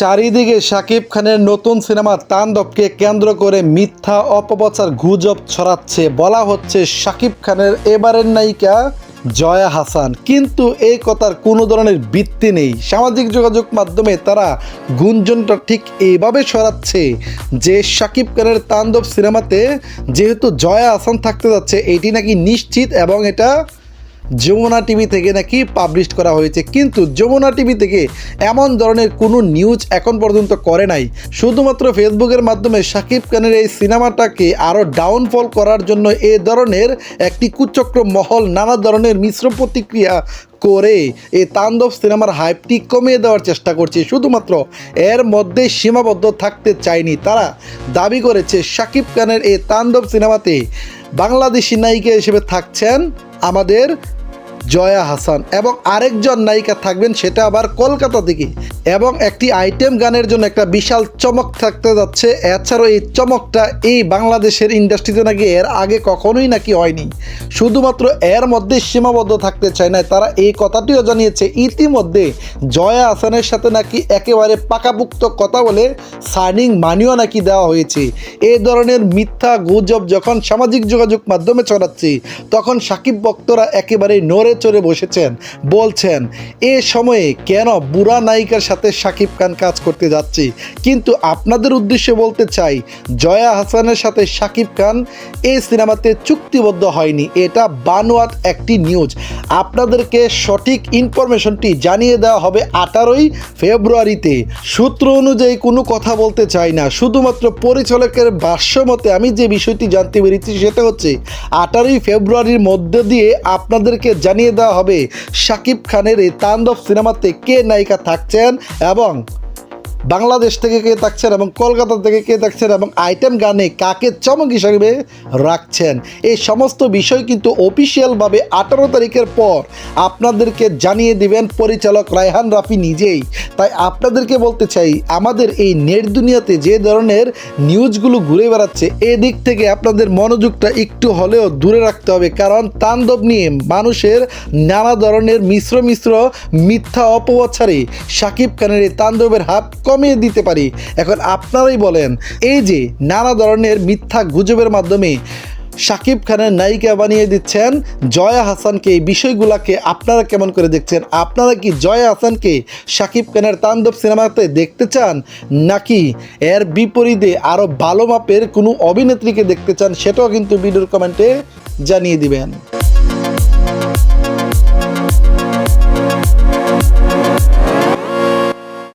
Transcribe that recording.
চারিদিকে শাকিব খানের নতুন সিনেমা তাণ্ডবকে কেন্দ্র করে মিথ্যা অপপ্রচার গুজব ছড়াচ্ছে, বলা হচ্ছে শাকিব খানের এবারের নায়িকা জয়া হাসান। কিন্তু এই কথার কোনো ধরনের ভিত্তি নেই। সামাজিক যোগাযোগ মাধ্যমে তারা গুঞ্জনটা ঠিক এইভাবে সরাচ্ছে যে শাকিব খানের তাণ্ডব সিনেমাতে যেহেতু জয়া হাসান থাকতে যাচ্ছে, এটি নাকি নিশ্চিত এবং এটা যমুনা টিভি থেকে নাকি পাবলিশ করা হয়েছে। কিন্তু যমুনা টিভি থেকে এমন ধরনের কোনো নিউজ এখন পর্যন্ত করে নাই। শুধুমাত্র ফেসবুকের মাধ্যমে শাকিব খানের এই সিনেমাটাকে আরও ডাউনফল করার জন্য এ ধরনের একটি কুচক্র মহল নানা ধরনের মিশ্র প্রতিক্রিয়া করে এই তাণ্ডব সিনেমার হাইপটি কমিয়ে দেওয়ার চেষ্টা করছে। শুধুমাত্র এর মধ্যে সীমাবদ্ধ থাকতে চায়নি তারা। দাবি করেছে শাকিব খানের এই তাণ্ডব সিনেমাতে বাংলাদেশি নায়িকা হিসেবে থাকছেন আমাদের জয়া হাসান এবং আরেকজন নায়িকা থাকবেন, সেটা আবার কলকাতা থেকে। এবং একটি আইটেম গানের জন্য একটা বিশাল চমক থাকতে যাচ্ছে। এছাড়াও এই চমকটা এই বাংলাদেশের ইন্ডাস্ট্রিতে নাকি এর আগে কখনোই নাকি হয়নি। শুধুমাত্র এর মধ্যে সীমাবদ্ধ থাকতে চায় না, তারা এই কথাটিও জানিয়েছে। ইতিমধ্যে জয়া হাসানের সাথে নাকি একেবারে পাকাপুক্ত কথা বলে সাইনিং মানিও নাকি দেওয়া হয়েছে। এই ধরনের মিথ্যা গুজব যখন সামাজিক যোগাযোগ মাধ্যমে ছড়াচ্ছে, তখন সাকিব ভক্তরা একেবারে নড়ে চড়ে বসেছেন, বলছেন, এ সময়ে কেন বুড়া নায়িকার সাথে সাকিব খান কাজ করতে যাচ্ছে? কিন্তু আপনাদের উদ্দেশ্যে বলতে চাই, জয়া হাসানের সাথে সাকিব খান এই সিনেমাতে চুক্তিবদ্ধ হয়নি। এটা বানোয়াট একটি নিউজ। আপনাদেরকে সঠিক ইনফরমেশনটি জানিয়ে দেওয়া হবে আঠারোই ফেব্রুয়ারিতে। সূত্র অনুযায়ী কোনো কথা বলতে চাই না। শুধুমাত্র পরিচালকের ভাষ্য মতে আমি যে বিষয়টি জানতে পেরেছি সেটা হচ্ছে, আঠারোই ফেব্রুয়ারির মধ্যে দিয়ে আপনাদেরকে জানিয়ে দেওয়া হবে শাকিব খানের এই তাণ্ডব সিনেমাতে কে নায়িকা থাকছেন এবং বাংলাদেশ থেকে কে থাকছেন এবং কলকাতা থেকে কে থাকছেন এবং আইটেম গানে কাকে চমক হিসাবে রাখছেন? এই সমস্ত বিষয় কিন্তু অফিসিয়ালভাবে আঠারো তারিখের পর আপনাদেরকে জানিয়ে দিবেন। পরিচালক রায়হান রাফি নিজেই। তাই আপনাদেরকে বলতে চাই, আমাদের এই নেট দুনিয়াতে যে ধরনের নিউজগুলো ঘুরে বেড়াচ্ছে, এদিক থেকে আপনাদের মনোযোগটা একটু হলেও দূরে রাখতে হবে। কারণ তাণ্ডব নিয়ে মানুষের নানা ধরনের মিশ্র মিশ্র মিথ্যা অপপ্রচারে শাকিব খানের এই তাণ্ডবের হাত কমিয়ে দিতে পারি। এখন আপনারাই বলেন, এই যে নানা ধরনের মিথ্যা গুজবের মাধ্যমে শাকিব খানের নায়িকা বানিয়ে দিচ্ছেন জয়া হাসানকে, এই বিষয়গুলোকে আপনারা কেমন করে দেখছেন? আপনারা কি জয়া হাসানকে শাকিব খানের তাণ্ডব সিনেমাতে দেখতে চান? নাকি এর বিপরীতে আরও ভালো মাপের কোনো অভিনেত্রীকে দেখতে চান? সেটাও কিন্তু ভিডিওর কমেন্টে জানিয়ে দিবেন।